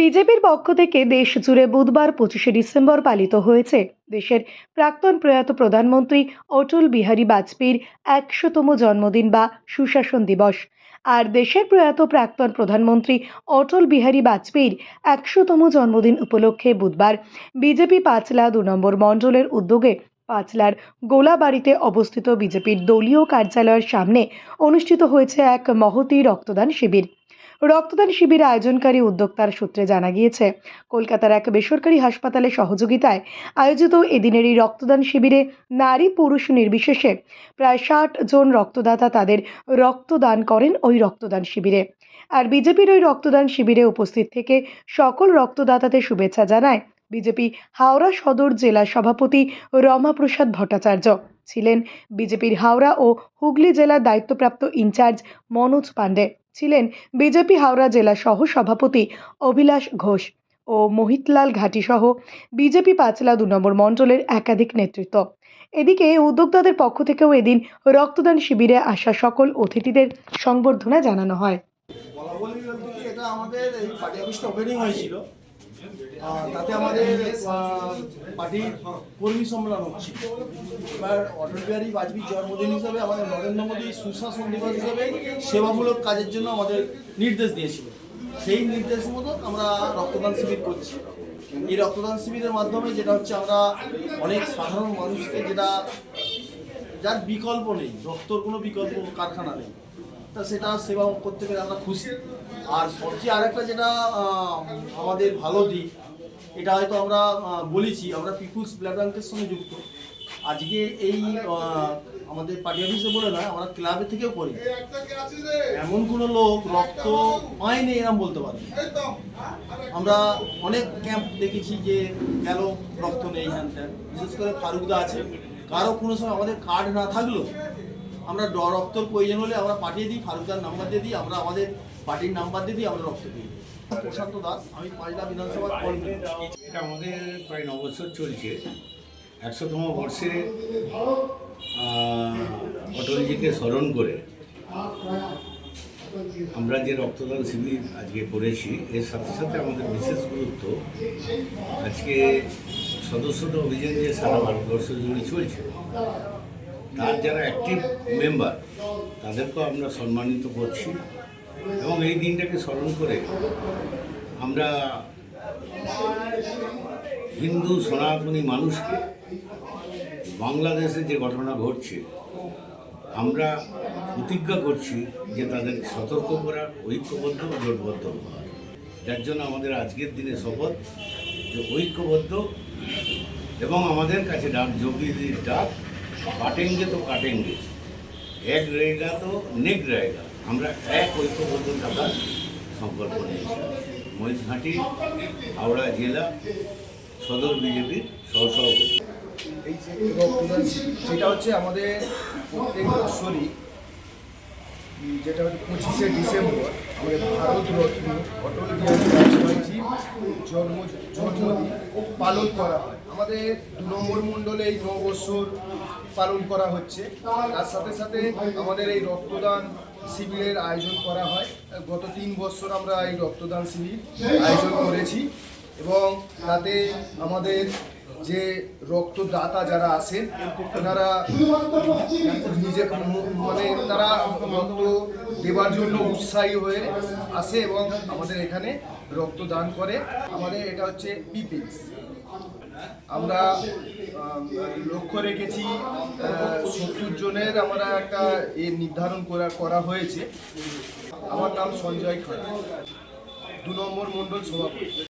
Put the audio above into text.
বিজেপির পক্ষ থেকে দেশ জুড়ে বুধবার পঁচিশে ডিসেম্বর পালিত হয়েছে। দেশের প্রাক্তন প্রয়াত প্রধানমন্ত্রী অটল বিহারী বাজপেয়ীর একশোতম জন্মদিন বা সুশাসন দিবস। আর দেশের প্রয়াত প্রাক্তন প্রধানমন্ত্রী অটল বিহারী বাজপেয়ীর একশোতম জন্মদিন উপলক্ষে বুধবার বিজেপি পাঁচলা দু নম্বর মণ্ডলের উদ্যোগে পাঁচলার গোলাবাড়িতে অবস্থিত বিজেপির দলীয় কার্যালয়ের সামনে অনুষ্ঠিত হয়েছে এক মহতি রক্তদান শিবির। রক্তদান শিবির আয়োজনকারী উদ্যোক্তার সূত্রে জানা গিয়েছে, কলকাতার এক বেসরকারি হাসপাতালের সহযোগিতায় আয়োজিত এদিনের এই রক্তদান শিবিরে নারী পুরুষ নির্বিশেষে প্রায় ষাট জন রক্তদাতা তাদের রক্তদান করেন ওই রক্তদান শিবিরে। আর বিজেপির ওই রক্তদান শিবিরে উপস্থিত থেকে সকল রক্তদাতাদের শুভেচ্ছা জানায় বিজেপি হাওড়া সদর জেলা সভাপতি রমাপ্রসাদ ভট্টাচার্য। ছিলেন বিজেপির হাওড়া ও হুগলি জেলার দায়িত্বপ্রাপ্ত ইনচার্জ মনোজ পাণ্ডে। ছিলেন বিজেপি হাওড়া জেলা সহ সভাপতি অভিলাষ ঘোষ ও মোহিতলাল ঘাটি সহ বিজেপি পাঁচলা দু নম্বর মণ্ডলের একাধিক নেতৃত্ব। এদিকে উদ্যোক্তাদের পক্ষ থেকেও এদিন রক্তদান শিবিরে আসা সকল অতিথিদের সংবর্ধনা জানানো হয়। এটা আমাদের এই পার্টি অফিসটা ওপেনিং হয়েছিল। তাতে আমাদের পার্টির কর্মী সম্মেলন হচ্ছিল এবার অটল বিহারী বাজপেয়ীর জন্মদিন হিসাবে আমাদের নরেন্দ্র মোদী সুশাসন দিবস হিসাবে সেবামূলক কাজের জন্য আমাদের নির্দেশ দিয়েছিল। সেই নির্দেশ মতো আমরা রক্তদান শিবির করছি। এই রক্তদান শিবিরের মাধ্যমে যেটা হচ্ছে আমরা অনেক সাধারণ মানুষকে যেটা, যার বিকল্প নেই, রক্তর কোনো বিকল্প কারখানা নেই। তা সেটা সেবা করতে পেরে আমরা খুশি। আর সবচেয়ে আরেকটা যেটা আমাদের ভালো দিক, এটা হয়তো আমরা বলেছি, আমরা পিপুলস ব্লাড ব্যাংকের সঙ্গে যুক্ত। আজকে এই আমাদের পার্টি অফিসে বলে নয়, আমরা ক্লাবে থেকেও করি। এমন কোনো লোক রক্ত পায়নি এরম বলতে পারে আমরা অনেক ক্যাম্প দেখেছি যে গেল রক্ত নেই হ্যান বিশেষ করে ফারুকদা আছে। কারও কোনো সময় আমাদের কার্ড না থাকলেও আমরা রক্তর প্রয়োজন হলে আমরা পাঠিয়ে দিই, ফারুকদার নাম্বার দিয়ে দিই, আমরা আমাদের পার্টির নাম্বার দিয়ে দিই, আমরা রক্ত দিই। প্রশান্ত দাস, আমি পাঁচলা বিধানসভার কর্মী। এটা আমাদের প্রায় ন বছর চলছে। একশোতম বর্ষে অটলজিকে স্মরণ করে আমরা যে রক্তদান শিবির আজকে করেছি, এর সাথে সাথে আমাদের বিশেষ গুরুত্ব, আজকে সদস্যতা অভিযান যে সারা ভারতবর্ষ জুড়ে চলছে। তার যারা অ্যাক্টিভ মেম্বার তাদেরকেও আমরা সম্মানিত করছি এবং এই দিনটাকে স্মরণ করে আমরা হিন্দু সনাতনী মানুষকে বাংলাদেশে যে ঘটনা ঘটছে, আমরা প্রতিজ্ঞা করছি যে তাদের সতর্ক করা, ঐক্যবদ্ধ ও জোটবদ্ধ হওয়ার যার জন্য আমাদের আজকের দিনে শপথ যে ঐক্যবদ্ধ এবং আমাদের কাছে ডাক, যোগীদের ডাক কাটেঙ্গে তো কাটেঙ্গে। এক রেগা তো নেক রেগা। আমরা এক ঐক্যবদ্ধ থাকার সংকল্প নিয়েছি। মহিষঘাটি হাওড়া জেলা, সদর বিজেপির সহসভাপতি। যেটা হচ্ছে আমাদের প্রত্যেক বছরই যেটা হচ্ছে পঁচিশে ডিসেম্বর পালন করা হয়। আমাদের দু নম্বর মণ্ডলে এই নববৎসর পালন করা হচ্ছে। তার সাথে সাথে আমাদের এই রক্তদান শিবিরের আয়োজন করা হয়। গত তিন বছর আমরা এই রক্তদান শিবির আয়োজন করেছি। এবং তাতে আমাদের যে রক্তদাতা যারা আছেন নিজের ম- মানে তারা রক্ত দেওয়ার জন্য উৎসাহী হয়ে আসে এবং আমাদের এখানে রক্তদান করে। আমাদের এটা হচ্ছে পিপিলস। আমরা লক্ষ্য রেখেছি সত্তর জনের আমরা একটা এ নির্ধারণ করা করা হয়েছে। আমার নাম সঞ্জয় খান। দু নম্বর মণ্ডল সভাপতি।